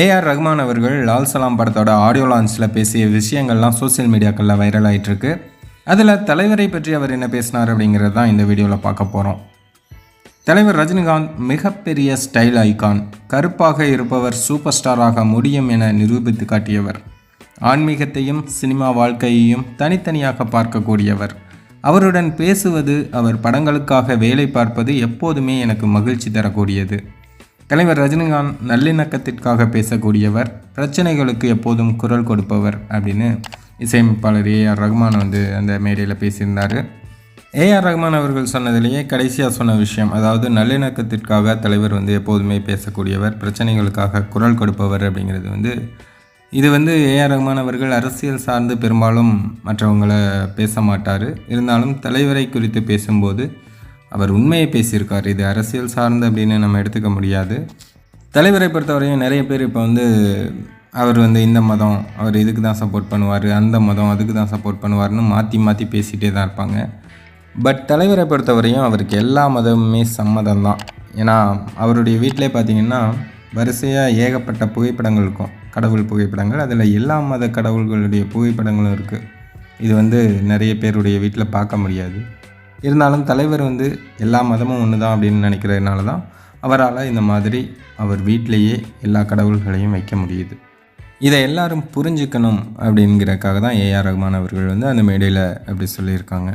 AR Rahman அவர்கள் லால் சலாம் படத்தோட audio லான்ச்சில் பேசிய விஷயங்கள்லாம் சோஷியல் மீடியாக்களில் வைரல் ஆயிட்டிருக்கு. அதில் தலைவரை பற்றி அவர் என்ன பேசினார் அப்படிங்கிறது தான் இந்த வீடியோவில் பார்க்க போகிறோம் தலைவர் ரஜினிகாந்த் மிகப்பெரிய ஸ்டைல் ஐகான் கருப்பாக இருப்பவர் சூப்பர் ஸ்டாராக முடியும் என நிரூபித்து காட்டியவர். ஆன்மீகத்தையும் சினிமா வாழ்க்கையையும் தனித்தனியாக பார்க்கக்கூடியவர். அவருடன் பேசுவது அவர் படங்களுக்காக வேலை பார்ப்பது எப்போதுமே எனக்கு மகிழ்ச்சி தரக்கூடியது. தலைவர் ரஜினிகாந்த் நல்லிணக்கத்திற்காக பேசக்கூடியவர் பிரச்சனைகளுக்கு எப்போதும் குரல் கொடுப்பவர் அப்படின்னு இசையமைப்பாளர் ஏஆர் ரஹ்மான் வந்து அந்த மேடையில் பேசியிருந்தார். ஏஆர் ரஹ்மான் அவர்கள் சொன்னதிலேயே கடைசியாக சொன்ன விஷயம் அதாவது நல்லிணக்கத்திற்காக தலைவர் வந்து எப்போதுமே பேசக்கூடியவர் பிரச்சனைகளுக்காக குரல் கொடுப்பவர் அப்படிங்கிறது வந்து இது வந்து ஏஆர் ரஹ்மான் அவர்கள் அரசியல் சார்ந்து பெரும்பாலும் மற்றவங்களை பேச மாட்டார். இருந்தாலும் தலைவரை குறித்து பேசும்போது அவர் உண்மையை பேசியிருக்கார். இது அரசியல் சார்ந்து அப்படின்னு நம்ம எடுத்துக்க முடியாது. தலைவரை பொறுத்தவரையும் நிறைய பேர் இப்போ வந்து அவர் வந்து இந்த மதம் அவர் இதுக்கு தான் சப்போர்ட் பண்ணுவார் அந்த மதம் அதுக்கு தான் சப்போர்ட் பண்ணுவார்னு மாற்றி மாற்றி பேசிகிட்டே தான் இருப்பாங்க. பட் தலைவரை பொறுத்தவரையும் அவருக்கு எல்லா மதமுமே சம்மதம் தான். ஏன்னா அவருடைய வீட்டிலே பார்த்தீங்கன்னா வரிசையாக ஏகப்பட்ட புகைப்படங்கள் இருக்கும். கடவுள் புகைப்படங்கள் அதில் எல்லா மத கடவுள்களுடைய புகைப்படங்களும் இருக்குது இது வந்து நிறைய பேருடைய வீட்டில் பார்க்க முடியாது. இருந்தாலும் தலைவர் வந்து எல்லா மதமும் ஒன்று தான் அப்படின்னு நினைக்கிறதுனால தான் அவரால் இந்த மாதிரி அவர் வீட்டிலேயே எல்லா கடவுள்களையும் வைக்க முடியுது. இதை எல்லாரும் புரிஞ்சுக்கணும் அப்படிங்கிறதுக்காக தான் ஏஆர் ரஹ்மான் அவர்கள் வந்து அந்த மேடையில் அப்படி சொல்லியிருக்காங்க.